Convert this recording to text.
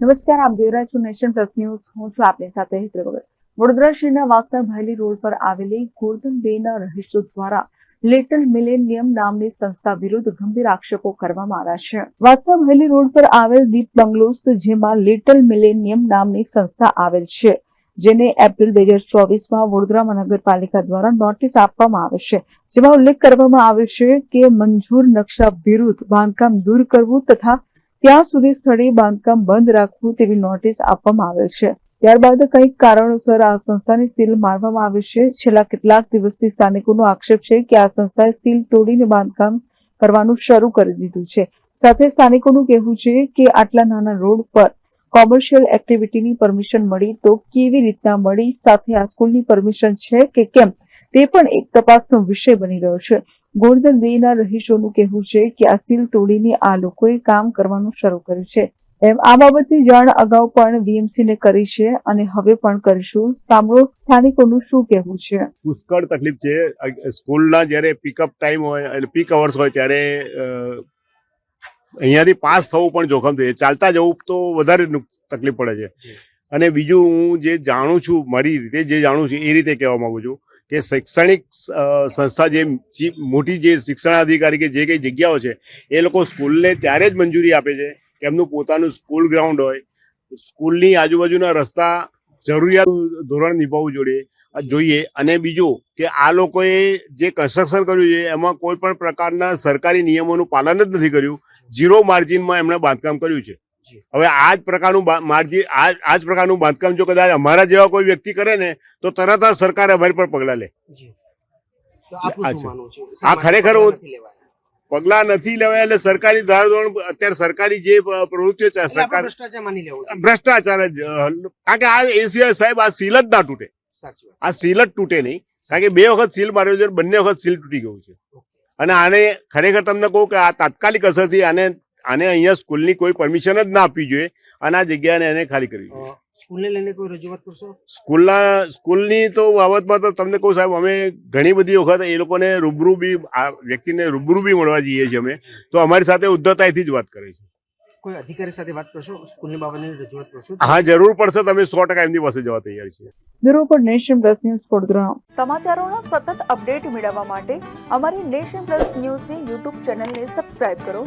નમસ્કાર, આપ જોઈ રહ્યા છો નેશન પ્લસ ન્યૂઝ. હું છું આપની સાથે હેતલ વગર વડોદરા શહેરના વાસણા ભાયલી રોડ પર આવેલી ગોર્ધન બેના રહીશો દ્વારા લિટલ મિલેનિયમ નામની સંસ્થા વિરુદ્ધ ગંભીર આક્ષેપો કરવામાં આવ્યા છે. વાસણા ભાયલી રોડ પર આવેલ દીપ બંગલોસ, જેમાં લિટલ મિલેનિયમ નામની સંસ્થા આવેલ છે, જેને એપ્રિલ બે હજાર ચોવીસમાં વડોદરા મહાનગરપાલિકા દ્વારા નોટિસ આપવામાં આવે છે. જેમાં ઉલ્લેખ કરવામાં આવ્યો છે કે મંજૂર નકશા વિરુદ્ધ બાંધકામ દૂર કરવું તથા ત્યાં સુધી સ્થળે બાંધકામ બંધ રાખવું તેવી નોટિસ આપવામાં આવેલ છે. ત્યારબાદ કંઈક કારણોસર આ સંસ્થાને સીલ મારવામાં આવે છે. છેલ્લા કેટલાક દિવસથી સ્થાનિકોનો આક્ષેપ છે કે આ સંસ્થાએ સીલ તોડીને બાંધકામ કરવાનું શરૂ કરી દીધું છે. સાથે સ્થાનિકોનું કહેવું છે કે આટલા નાના રોડ પર કોમર્શિયલ એક્ટિવિટીની પરમિશન મળી તો કેવી રીતના મળી? સાથે આ સ્કૂલની પરમિશન છે કે કેમ? તે પણ એક તપાસનો વિષય બની રહ્યો છે. ગોરધન બેના રહીશોનું કહેવું છે કે આ સીલ તોડીને આ લોકોએ કામ કરવાનું શરૂ કર્યું છે. એમ આ બાબતની જાણ અગાઉ પણ વીએમસી ને કરી છે અને હવે પણ કરીશું. સાંભળો સ્થાનિકોનું શું કહેવું છે? પુષ્કળ તકલીફ છે. સ્કૂલના જ્યારે પિકઅપ ટાઈમ હોય એટલે પીક અવર્સ હોય ત્યારે અ, અહીંયાથી પાસ થવું પણ જોખમ થઈ ચાલતા જવું તો વધારે તકલીફ પડે છે. અને બીજું હું જે જાણું છું મારી રીતે જે જાણું છું એ રીતે કહેવા માંગુ છું. કે શૈક્ષણિક સંસ્થા જે મોટી જે શિક્ષણાધિકારી કે જે કંઈ જગ્યાઓ છે, એ લોકો સ્કૂલને ત્યારે જ મંજૂરી આપે છે કે એમનું પોતાનું સ્કૂલ ગ્રાઉન્ડ હોય. સ્કૂલની આજુબાજુના રસ્તા જરૂરિયાત ધોરણ નિભાવવું જોઈએ જોઈએ. અને બીજું કે આ લોકોએ જે કન્સ્ટ્રક્શન કર્યું છે, એમાં કોઈ પણ પ્રકારના સરકારી નિયમોનું પાલન જ નથી કર્યું. ઝીરો માર્જિનમાં એમણે બાંધકામ કર્યું છે. હવે આ જ પ્રકારનું માર્જિન આ જ પ્રકારનું બાંધકામ જો કદાચ અમારા જેવા કોઈ વ્યક્તિ કરે ને તો તરત જ સરકાર અમારી પર પગલાં લે. આ ખરેખર પગલા નથી લેવાયા? એટલે સરકારી ધારાધોરણ અત્યારે સરકારી જે પ્રવૃત્તિઓ છે સરકાર ભ્રષ્ટાચાર જ કારણ કે આ એ સિવાય સાહેબ આ સીલ જ ના તૂટે. આ સીલ જ તૂટે નહીં. કારણ કે બે વખત સીલ માર્યો છે બંને વખત સીલ તૂટી ગયું છે. અને આને ખરેખર તમને કહું કે આ તાત્કાલિક અસરથી આને આને અહીંયા સ્કૂલની કોઈ પરમિશન જ ના આપવી જોઈએ. અને આ જગ્યાને એને ખાલી કરવી જોઈએ. સ્કૂલને લઈને કોઈ રજૂઆત કરશો? સ્કૂલના સ્કૂલની તો બાબતમાં તો તમને કહું સાહેબ અમે ઘણી બધી વખત એ લોકોને રૂબરૂ બી આ વ્યક્તિને રૂબરૂ બી મળવા જઈએ છીએ અમે. તો અમારી સાથે ઉદ્ધતાઈથી જ વાત કરે છે. કોઈ અધિકારી સાથે વાત કરશો? સ્કૂલની બાબતની રજૂઆત કરશો? હા જરૂર પડશે. તમે સો ટકા એમની પાસે જવા તૈયાર છીએ. બ્યુરો પર નેશન પ્લસ ન્યૂઝ વડોદરા સમાચારોના સતત અપડેટ મેળવવા માટે અમારી નેશન પ્લસ ન્યૂઝની યુટ્યુબ ચેનલને સબસ્ક્રાઇબ કરો.